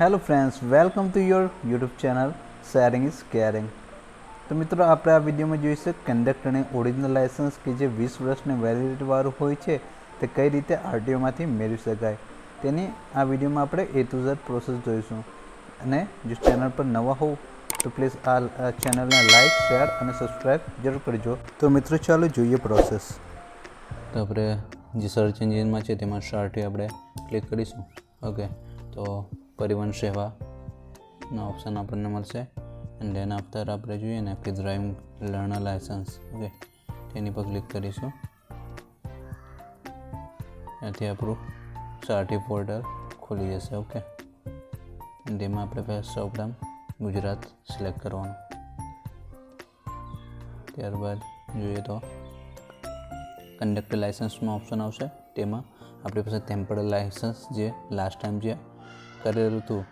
Hello friends welcome to your YouTube channel sharing is caring તો મિત્રો, આપણે આ વિડીયોમાં જોઈશું કંડક્ટરને ઓરિજિનલ લાઇસન્સ કે જે વીસ વર્ષની વેલિડિટીવાળું હોય છે, તે કઈ રીતે આરટીઓમાંથી મેળવી શકાય. તેની આ વિડીયોમાં આપણે એ ટુ ઝેડ પ્રોસેસ જોઈશું. અને જો ચેનલ પર નવા હોવ, તો પ્લીઝ આ ચેનલને લાઇક શેર અને સબસ્ક્રાઈબ જરૂર કરજો. તો મિત્રો, ચાલો જોઈએ પ્રોસેસ તો આપણે જે સર્ચ એન્જિનમાં છે, તેમાં સ્ટાર્ટથી આપણે ક્લિક કરીશું. ઓકે તો પરિવહન સેવાના ઓપ્શન આપણને મળશે. એન્ડ દેન આફ્ટર આપણે જોઈએ ને કે ડ્રાઇવિંગ લર્નર લાયસન્સ ઓકે તેની પર ક્લિક કરીશું. ત્યાંથી આપણું સાર્ટી પોર્ટલ ખુલી જશે ઓકે તેમાં આપણે પહેલાં સૌપ્રથમ ગુજરાત સિલેક્ટ કરવાનું. ત્યારબાદ જોઈએ તો કંડક્ટર લાઇસન્સમાં ઓપ્શન આવશે. તેમાં આપણી પાસે ટેમ્પરરી લાઇસન્સ જે લાસ્ટ ટાઈમ જે કરેલું હતું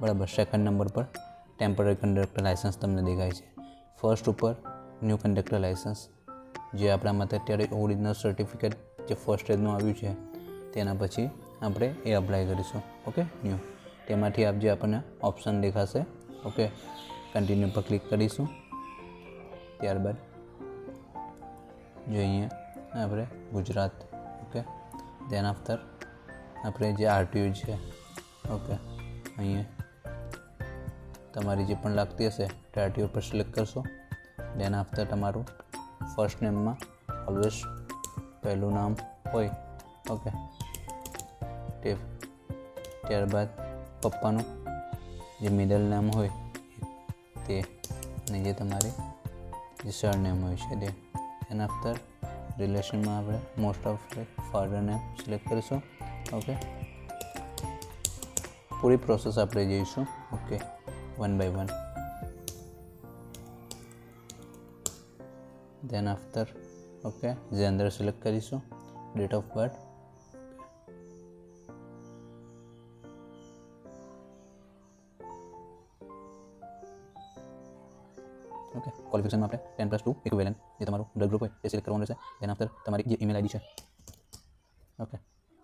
બરાબર સેકન્ડ નંબર પર. ટેમ્પરરી કંડક્ટર લાઇસન્સ તમને દેખાય છે. ફર્સ્ટ ઉપર ન્યૂ કંડક્ટર લાઇસન્સ જે આપણા માટે અત્યારે ઓરિજિનલ સર્ટિફિકેટ જે ફર્સ્ટ એડનું આવ્યું છે, તેના પછી આપણે એ અપ્લાય કરીશું. ઓકે ન્યૂ તેમાંથી આપ જે આપણને ઓપ્શન દેખાશે ઓકે કન્ટિન્યુ પર ક્લિક કરીશું. ત્યારબાદ, જો અહીંયા આપણે ગુજરાત ઓકે દેન આફ્ટર આપણે જે આરટીયુ છે ઓકે. અહીંયા તમારી જે પણ લાગતી હશે ટાટી ઉપર પર સિલેક્ટ કરશો. દેન આફ્ટર તમારું ફર્સ્ટ નેમમાં ઓલવેઝ પહેલું નામ હોય. ઓકે. તે ત્યારબાદ પપ્પાનું જે મિડલ નામ હોય તે અને જે તમારે જે સર નેમ હોય છે તે. એન આફ્ટર રિલેશનમાં આપણે most of father name select કરીશું. ઓકે. પૂરી પ્રોસેસ આપણે જઈશું. Okay one by one then after okay gender select કરીશું. ડેટ ઓફ બર્થ ઓકે ક્વોલિફિકેશનમાં આપણે ટેન પ્લસ ટુ ઇક્વેલન્ટ જે તમારું બ્લડ ગ્રુપ હોય તે સિલેક્ટ કરવાનું રહેશે. તેના આફ્ટર તમારી જે ઈમેલ આઈડી છે. ઓકે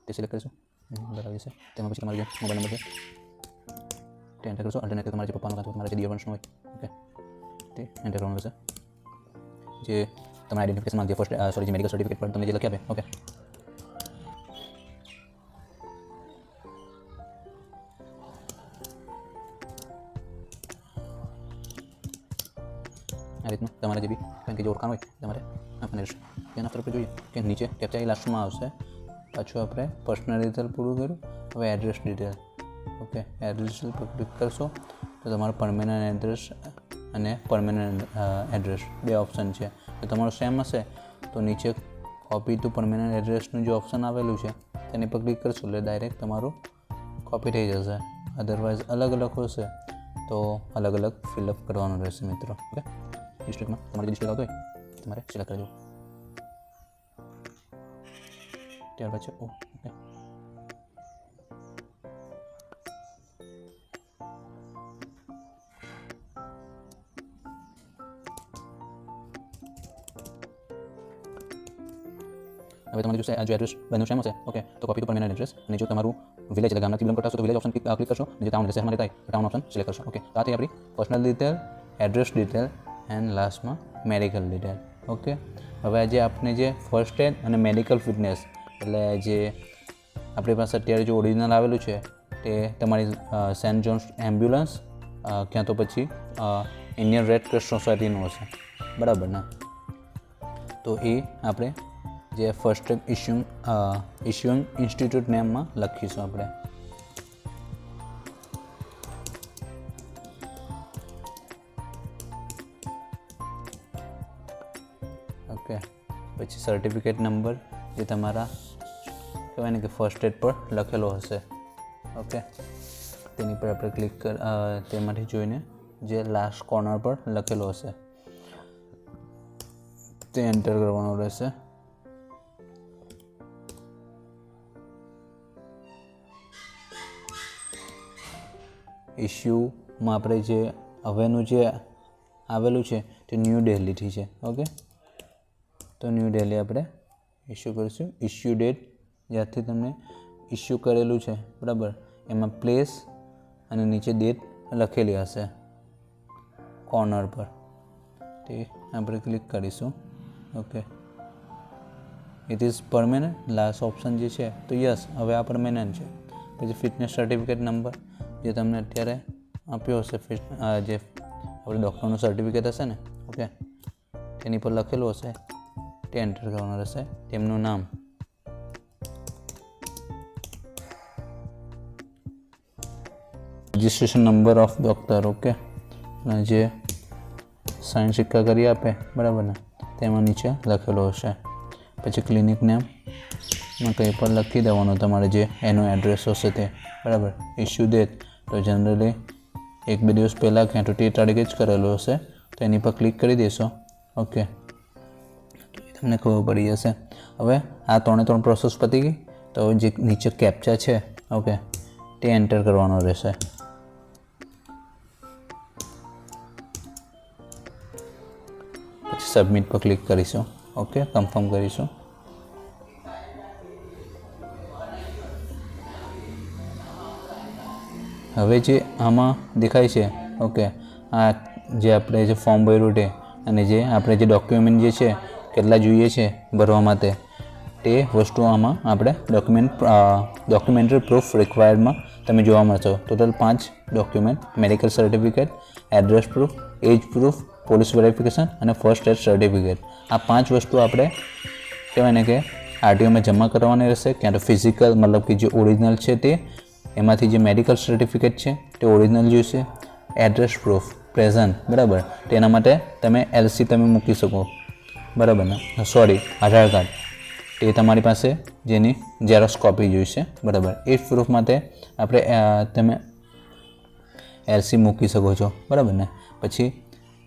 તે સિલેક્ટ કરીશું. બરાબર છે. તેમાં પછી તમારો જે મોબાઈલ નંબર છે, તે એન્ટર કરશો. અલ્ટરનેટિવ તમારા જે પપ્પાનો કાં તો તમારા જે ડિયર વંશનો હોય ઓકે તે એન્ટર કરવાનું રહેશે. જે તમારા આઈડેન્ટિફિકેશનમાં જે ફર્સ્ટ સોરી જે મેડિકલ સર્ટિફિકેટ પર તમને જે લખી આપે ઓકે આ રીતનું તમારે જે બી કારણ કે જે ઓળખાણ હોય તમારે આપણને રહેશે તેના તરફ જોઈએ કે નીચે કેપ્ચા લાસ્ટમાં આવશે. પાછું આપણે પર્સનલ ડિટેલ પૂરું કર્યું. હવે એડ્રેસ ડિટેલ ઓકે એડ્રેસ પર ક્લિક કરશો, તો તમારું પરમેનન્ટ એડ્રેસ અને પરમેનન્ટ એડ્રેસ બે ઓપ્શન છે. જો તમારું સેમ હશે, તો નીચે કોપી ટુ પરમેનન્ટ એડ્રેસનું જે ઓપ્શન આવેલું છે, તેની પર ક્લિક કરશો એટલે ડાયરેક્ટ તમારું કોપી થઈ જશે. અધરવાઇઝ અલગ અલગ હશે, તો અલગ અલગ ફિલઅપ કરવાનું રહેશે મિત્રો. ઓકે ડિસ્ટ્રિક્ટમાં તમારે જે ડિસ્ટ્રિક્ટ આવતો હોય, તમારે સિલેક્ટ કરજો ત્યાર પછી ઓ હવે તમારે જો આ જો એડ્રેસ બન્યું છે એમ હશે ઓકે તો કોપી ટુ પરમેનન્ટ એડ્રેસ અને જો તમારું વિલેજ એટલે ગામનાથી બિલોંગ કરતા તો વિલેજ ઓપ્શન ક્લિક કરશો, અને જે ટાઉન એટલે શહેરમાં રહેતા હોય ટાઉન ઓપ્શન સિલેક્ટ કરશો ઓકે તો આ આપણી personal detail address detail and લાસ્ટમાં મેડિકલ ડિટેલ ઓકે હવે આજે આપણે જે ફર્સ્ટ એડ અને મેડિકલ ફિટનેસ એટલે જે આપણી પાસે અત્યારે જે ઓરિજિનલ આવેલું છે, તે તમારી સેન્ટ જોન્સ એમ્બ્યુલન્સ ક્યાં તો પછી ઇન્ડિયન રેડ ક્રોસ સોસાયટીનું હશે. બરાબર ને? તો એ આપણે જે ફર્સ્ટ ઇશ્યુંગ ઇશ્યુંગ ઇન્સ્ટિટ્યૂટ નેમમાં લખીશું આપણે. ઓકે પછી સર્ટિફિકેટ નંબર જે તમારા કહેવાય ને કે ફર્સ્ટ એડ પર લખેલો હશે. ઓકે તેની પર આપણે ક્લિક કર તેમાંથી જોઈને જે લાસ્ટ કોર્નર પર લખેલો હશે. તે એન્ટર કરવાનું રહેશે. ઇશ્યુમાં આપણે જે હવેનું જે આવેલું છે તે ન્યૂ દિલ્હીથી છે. ઓકે તો ન્યૂ દિલ્હી આપણે ઇશ્યુ કરીશું. ઇશ્યુ ડેટ જ્યાંથી તમને ઇશ્યુ કરેલું છે, બરાબર? એમાં પ્લેસ અને નીચે ડેટ લખેલી હશે કોર્નર પર. તે આપણે ક્લિક કરીશું. Okay it is permanent last option જે છે, તો યસ હવે આ પરમેનન્ટ છે. પછી ફિટનેસ સર્ટિફિકેટ નંબર જે તમને અત્યારે આપ્યો હશે ફિટ જે આપણે ડૉક્ટરનું સર્ટિફિકેટ હશે ને ઓકે તેની પર લખેલું હશે. તે એન્ટર કરવાનું રહેશે. તેમનું નામ. Registration number of doctor okay અને જે સાયન્સ સિક્કા કરી આપે, બરાબર ને? તેમાં નીચે લખેલો હશે. પછી ક્લિનિક નેમ કંઈ પણ લખી દેવાનું, તમારે જે એનો એડ્રેસ હશે તે, બરાબર? ઇસ્યુ ડેટ તો જનરલી એક બે દિવસ પહેલાં ક્યાં તો તે તારીખે જ કરેલું હશે. તો એની પર ક્લિક કરી દેશો. ઓકે તમને ખબર પડી જશે. હવે આ ત્રણે ત્રણ પ્રોસેસ પતી ગઈ. તો જે નીચે કેપ્ચા છે ઓકે તે એન્ટર કરવાનો રહેશે. પછી સબમિટ પર ક્લિક કરીશું. ઓકે કન્ફર્મ કરીશું. હવે જે આમાં દેખાય છે ઓકે આ જે આપણે જે ફોર્મ ભર્યું છે અને જે આપણે જે ડોક્યુમેન્ટ જે છે કેટલા જોઈએ છે ભરવા માટે તે વસ્તુ આમાં આપણે ડોક્યુમેન્ટ ડોક્યુમેન્ટરી પ્રૂફ રિક્વાયર્ડમાં તમે જોવા મળશો. ટોટલ પાંચ document medical certificate address proof age proof police verification અને ફર્સ્ટ એડ સર્ટિફિકેટ આ પાંચ વસ્તુ આપણે કહેવાય ને કે આરટીઓમાં જમા કરવાની રહેશે. ક્યાં તો ફિઝિકલ મતલબ કે જે ઓરિજિનલ છે તે, એમાંથી જે મેડિકલ સર્ટિફિકેટ છે તે ઓરિજિનલ જોઈશે. એડ્રેસ પ્રૂફ પ્રેઝન્ટ બરાબર. તેના માટે તમે એલસી તમે મૂકી શકો. બરાબર ને? સોરી આધાર કાર્ડ. એ તમારી પાસે જેની ઝેરોક્સ કોપી જોઈશે, બરાબર. એ પ્રૂફ માટે આપણે તમે એલસી મૂકી શકો છો, બરાબર ને? પછી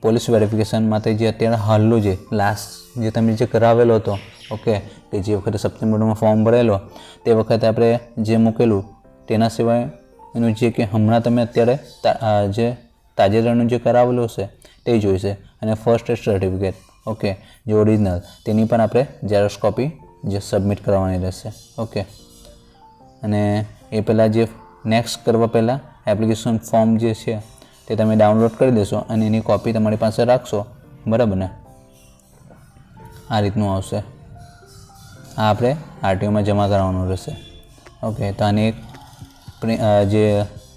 પોલીસ વેરિફિકેશન માટે જે અત્યારે હાલનું જે લાસ્ટ જે તમે જે કરાવેલો હતો, ઓકે, કે જે વખતે સપ્ટેમ્બરમાં ફોર્મ ભરેલો, તે વખતે આપણે જે મૂકેલું, તેના સિવાય એનું જે કે હમણાં તમે અત્યારે જે તાજેતરનું જે કરાવેલું હશે, તે જોઈશે. અને ફર્સ્ટ સર્ટિફિકેટ ઓકે જે ઓરિજિનલ તેની પણ આપણે ઝેરોક્સ કોપી જે સબમિટ કરવાની રહેશે. ઓકે અને એ પહેલાં જે નેક્સ્ટ કરવા પહેલાં એપ્લિકેશન ફોર્મ જે છે, તે તમે ડાઉનલોડ કરી દેશો અને એની કોપી તમારી પાસે રાખશો. બરાબર ને? આ રીતનું આવશે. આ આપણે આરટીઓમાં જમા કરાવવાનું રહેશે. ઓકે તો આની એક જે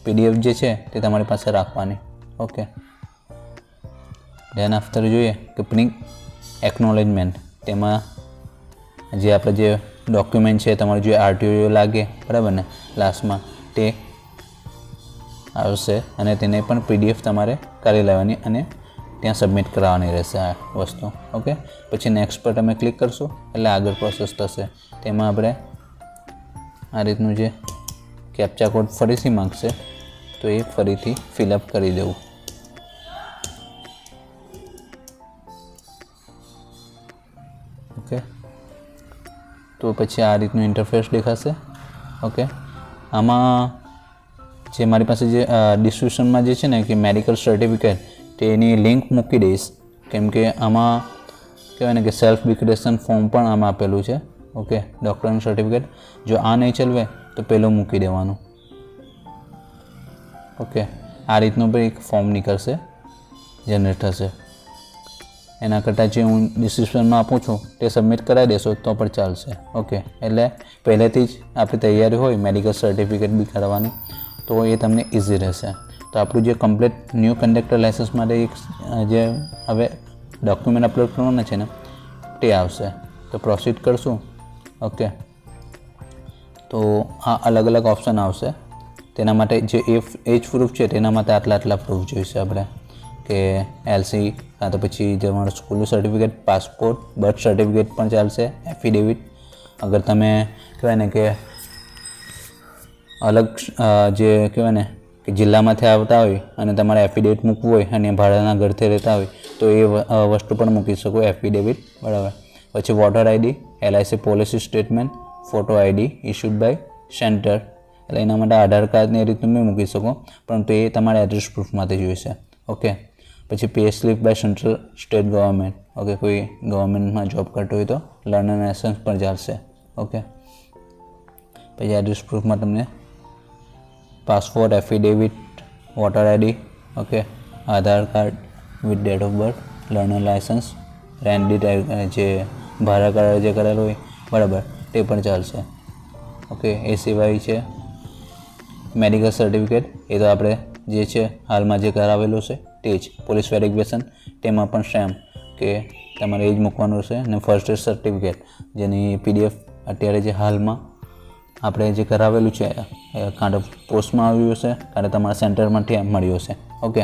પીડીએફ જે છે, તે તમારી પાસે રાખવાની. ઓકે ધેન આફ્ટર જોઈએ કે પ્રિન્ટ એકનોલેજમેન્ટ તેમાં જે આપણે જે ડોક્યુમેન્ટ છે, તમારું જે આરટીઓ લાગે, બરાબર ને? લાસ્ટમાં તે આવશે અને તેને પણ પીડીએફ તમારે કરી લેવાની અને ત્યાં સબમિટ કરાવવાની રહેશે આ વસ્તુ. ઓકે પછી નેક્સ્ટ પર તમે ક્લિક કરશો, એટલે આગળ પ્રોસેસ થશે. તેમાં આપણે આ રીતનું જે કેપ્ચા કોડ ફરીથી માંગશે, તો એ ફરીથી ફિલઅપ કરી દેવું. તો પછી આ રીતનું ઇન્ટરફેસ દેખાશે. ઓકે આમાં જે મારી પાસે જે ડિસ્ક્રિપ્શનમાં જે છે ને કે મેડિકલ સર્ટિફિકેટ તેની લિંક મૂકી દઈશ. કેમ કે આમાં કહેવાય ને કે સેલ્ફ ડિક્લેરેશન ફોર્મ પણ આમાં આપેલું છે. ઓકે ડૉક્ટરનું સર્ટિફિકેટ જો આ નહીં ચલવે, તો પેલું મૂકી દેવાનું. ઓકે આ રીતનું પણ એક ફોર્મ નીકળશે. જનરેટ થશે. એના કરતાં જે હું ડિસ્ક્રિપ્શનમાં આપું છું, તે સબમિટ કરાવી દેશો, તો પણ ચાલશે. ઓકે એટલે પહેલેથી જ આપણી તૈયારી હોય મેડિકલ સર્ટિફિકેટ બી કરવાની તો એ તમને ઇઝી રહેશે. તો આપણું જે કમ્પ્લીટ ન્યૂ કંડક્ટર લાઇસન્સ માટે એક જે હવે ડોક્યુમેન્ટ અપલોડ કરવાના છે ને, તે આવશે. તો પ્રોસીડ કરશું. ઓકે તો આ અલગ અલગ ઓપ્શન આવશે. તેના માટે જે એ એજ પ્રૂફ છે, તેના માટે આટલા આટલા પ્રૂફ જોઈશે આપણે. કે એલસી કાં તો પછી તમારું સ્કૂલનું સર્ટિફિકેટ પાસપોર્ટ બર્થ સર્ટિફિકેટ પણ ચાલશે એફિડેવિટ અગર તમે કહેવાય ને કે અલગ જે કહેવાય ને કે જિલ્લામાંથી આવતા હોય અને તમારે એફિડેવિટ મૂકવું હોય અને ભાડાના ઘરથી રહેતા હોય, તો એ વસ્તુ પણ મૂકી શકો એફિડેવિટ બરાબર. પછી voter ID LIC policy statement photo ID issued by centre એટલે એના માટે આધાર કાર્ડને એ રીતનું બી મૂકી શકો, પરંતુ એ તમારે એડ્રેસ પ્રૂફમાંથી જોઈશે. ઓકે પછી pay slip by central state government. Okay, કોઈ ગવર્મેન્ટમાં જોબ કરતો હોય તો લર્નર લાયસન્સ પણ ચાલશે ઓકે. પછી એડ્રેસ પ્રૂફમાં તમને passport, affidavit, voter ID okay, Aadhaar card with date of birth learner licence Randy જે ભાડા કરાર જે કરેલું હોય, બરાબર, તે પણ ચાલશે. ઓકે, એ સિવાય છે મેડિકલ સર્ટિફિકેટ, એ તો આપણે જે છે, હાલમાં જે કરાવેલું છે, તે જ પોલીસ વેરિફિકેશન. તેમાં પણ સેમ કે તમારે એ જ મૂકવાનું છે અને ફર્સ્ટ એડ સર્ટિફિકેટ જેની પીડીએફ અત્યારે જે હાલમાં આપણે જે કરાવેલું છે કાં તો પોસ્ટમાં આવ્યું હશે કાં તો તમારા સેન્ટરમાંથી મળ્યું હશે. ઓકે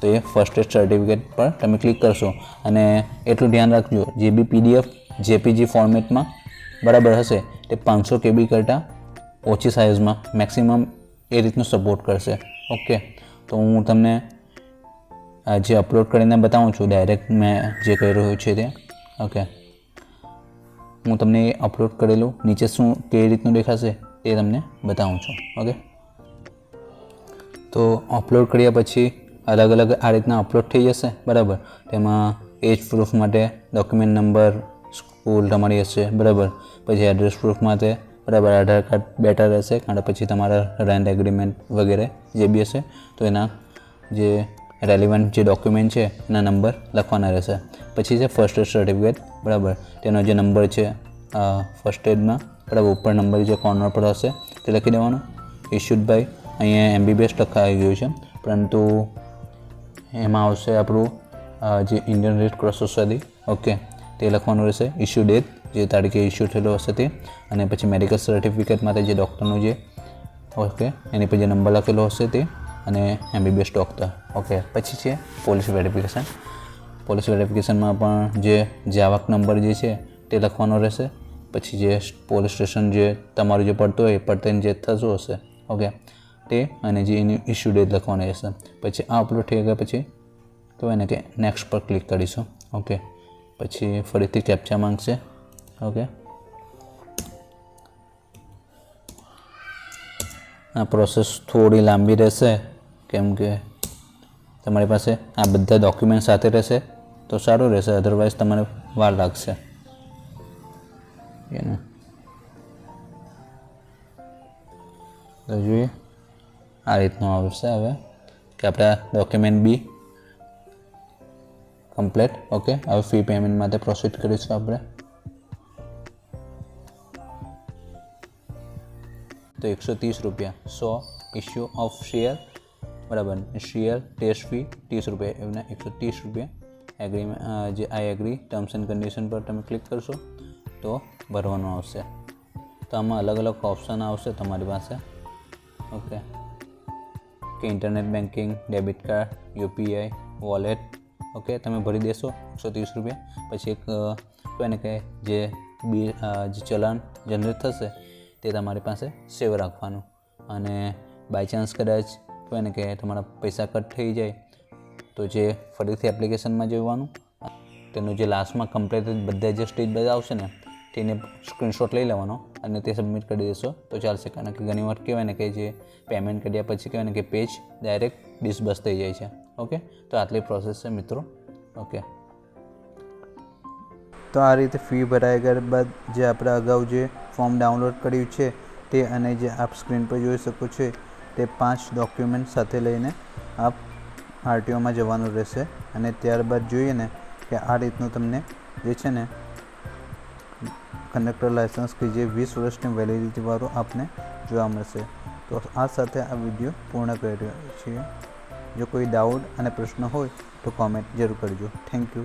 તો એ ફર્સ્ટ એડ સર્ટિફિકેટ પર તમે ક્લિક કરશો. અને એટલું ધ્યાન રાખજો, જે બી પીડીએફ જેપીજી ફોર્મેટમાં બરાબર હશે, તે પાંચસો કેબી કરતાં ઓછી સાઇઝમાં મેક્સિમમ એ રીતનું સપોર્ટ કરશે. ઓકે તો હું તમને જે અપલોડ કરીને બતાવું છું. ડાયરેક્ટ મેં જે કહી રહ્યું છે તે. ઓકે હું તમને અપલોડ કરેલું. નીચે શું, કેવી રીતનું દેખાશે એ તમને બતાવું છું. ઓકે તો અપલોડ કર્યા પછી અલગ અલગ આ રીતના અપલોડ થઈ જશે. બરાબર. તેમાં એજ પ્રૂફ માટે ડોક્યુમેન્ટ નંબર સ્કૂલ તમારી હશે. બરાબર. પછી એડ્રેસ પ્રૂફ માટે બરાબર, આધાર કાર્ડ બેટર રહેશે, કારણ કે પછી તમારા રેન્ટ એગ્રીમેન્ટ વગેરે જે બી હશે, તો એના જે રેલિવન્ટ જે ડોક્યુમેન્ટ છે, એના નંબર લખવાના રહેશે. પછી છે ફર્સ્ટ એડ સર્ટિફિકેટ બરાબર. તેનો જે નંબર છે ફર્સ્ટ એડમાં બરાબર, ઉપર નંબર જે કોર્નર પર હશે, તે લખી દેવાનો. બાય અહીંયા એમબીબીએસ લખાઈ ગયું છે, પરંતુ એમાં આવશે આપણું જે Indian Red Cross Society okay તે લખવાનું રહેશે ઇશ્યુ ડેટ જે તારીખે ઇસ્યુ થયેલો હશે તે. અને પછી મેડિકલ સર્ટિફિકેટ માટે જે ડૉક્ટરનું જે ઓકે એની પર જે નંબર લખેલો હશે તે અને એમબીબીએસ ડૉક્ટર ઓકે પછી છે પોલીસ વેરિફિકેશન પોલીસ વેરિફિકેશનમાં પણ જે જે આવક નંબર જે છે તે લખવાનો રહેશે. પછી જે પોલીસ સ્ટેશન જે તમારું જે પડતું હોય એ પડતેને જે થતું હશે. ઓકે તે અને જે એની ઇસ્યુ ડેટ લખવાની રહેશે પછી આ અપલોડ થઈ ગયા પછી કહેવાય ને કે નેક્સ્ટ પર ક્લિક કરીશું. ઓકે પછી ફરીથી કેપ્ચા માંગશે. ઓકે. આ પ્રોસેસ થોડી લાંબી રહેશે, કેમ કે તમારી પાસે આ બધા ડોક્યુમેન્ટ સાથે રહેશે, તો સારું રહેશે અધરવાઇઝ તમારે વાર લાગશે. એને તો જોઈએ, આ રીતનું આવશે હવે, કે આપણે ડોક્યુમેન્ટ બી કમ્પ્લેટ ઓકે, હવે ફી પેમેન્ટ માટે પ્રોસીડ કરીશું આપણે. તો એકસો ત્રીસ રૂપિયા. સો ઇસ્યુ ઓફ શેર બરાબર. શેર ટેસ્ટ ફી ત્રીસ રૂપિયા. એમના એકસો ત્રીસ રૂપિયા. એગ્રીમેન્ટ જે I agree terms and condition પર તમે ક્લિક કરશો, તો ભરવાનું આવશે. તો આમાં અલગ અલગ ઓપ્શન આવશે તમારી પાસે. ઓકે કે internet banking debit card UPI wallet okay તમે ભરી દેશો એકસો ત્રીસ રૂપિયા. પછી એક કહેવાય ને કે જે બી જે ચલણ જનરેટ થશે તે તમારી પાસે સેવ રાખવાનું. અને બાય ચાન્સ કદાચ કહેવાય કે તમારા પૈસા કટ થઈ જાય, તો જે ફરીથી એપ્લિકેશનમાં જોવાનું, તેનું જે લાસ્ટમાં કમ્પ્લીટ બધા જે સ્ટેજ બધા આવશે ને, તેને સ્ક્રીનશોટ લઈ લેવાનો અને તે સબમિટ કરી દેશો. તો ચાલશે કારણ કે ઘણી વાર કહેવાય ને કે જે પેમેન્ટ કર્યા પછી કહેવાય ને કે પેજ ડાયરેક્ટ ડિસબસ થઈ જાય છે. ઓકે તો આટલી પ્રોસેસ છે મિત્રો. ઓકે તો આ રીતે ફી ભરાઈ ગયા બાદ જે આપણે અગાઉ જે ફોર્મ ડાઉનલોડ કર્યું છે તે અને જે આપ સ્ક્રીન પર જોઈ શકો છો તે પાંચ ડોક્યુમેન્ટ સાથે લઈને આપ આરટીઓમાં જવાનું રહેશે. અને ત્યારબાદ જોઈએ ને કે આ રીતનું તમને જે છે ને કંડક્ટર લાયસન્સ કે જે વીસ વર્ષની વેલિડિટીવાળું આપને જોવા મળશે. તો આ સાથે આ વીડિયો પૂર્ણ કરી રહ્યો છીએ. જો કોઈ ડાઉટ અને પ્રશ્ન હોય તો કોમેન્ટ જરૂર કરજો. Thank you